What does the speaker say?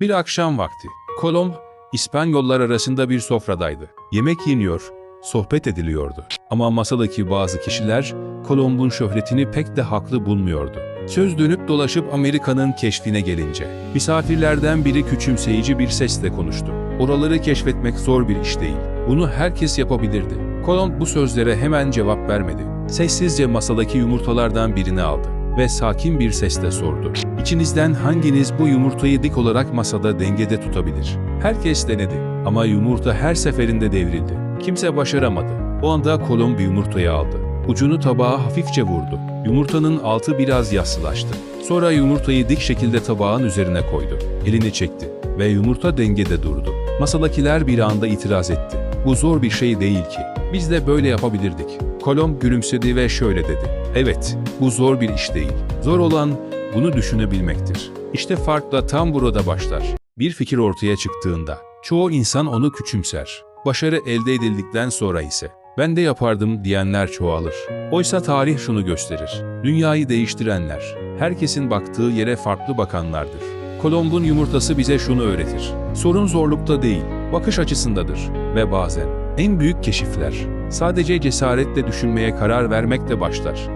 Bir akşam vakti. Kolomb, İspanyollar arasında bir sofradaydı. Yemek yeniyor, sohbet ediliyordu. Ama masadaki bazı kişiler Kolomb'un şöhretini pek de haklı bulmuyordu. Söz dönüp dolaşıp Amerika'nın keşfine gelince, misafirlerden biri küçümseyici bir sesle konuştu. Oraları keşfetmek zor bir iş değil. Bunu herkes yapabilirdi. Kolomb bu sözlere hemen cevap vermedi. Sessizce masadaki yumurtalardan birini aldı ve sakin bir sesle sordu. İçinizden hanginiz bu yumurtayı dik olarak masada dengede tutabilir? Herkes denedi ama yumurta her seferinde devrildi. Kimse başaramadı. O anda Kolomb yumurtayı aldı. Ucunu tabağa hafifçe vurdu. Yumurtanın altı biraz yassılaştı. Sonra yumurtayı dik şekilde tabağın üzerine koydu. Elini çekti ve yumurta dengede durdu. Masadakiler bir anda itiraz etti. Bu zor bir şey değil ki. Biz de böyle yapabilirdik. Kolomb gülümsedi ve şöyle dedi. Evet, bu zor bir iş değil. Zor olan bunu düşünebilmektir. İşte fark da tam burada başlar. Bir fikir ortaya çıktığında çoğu insan onu küçümser. Başarı elde edildikten sonra ise ben de yapardım diyenler çoğalır. Oysa tarih şunu gösterir. Dünyayı değiştirenler, herkesin baktığı yere farklı bakanlardır. Kolomb'un yumurtası bize şunu öğretir. Sorun zorlukta değil, bakış açısındadır ve bazen en büyük keşifler sadece cesaretle düşünmeye karar vermekle başlar.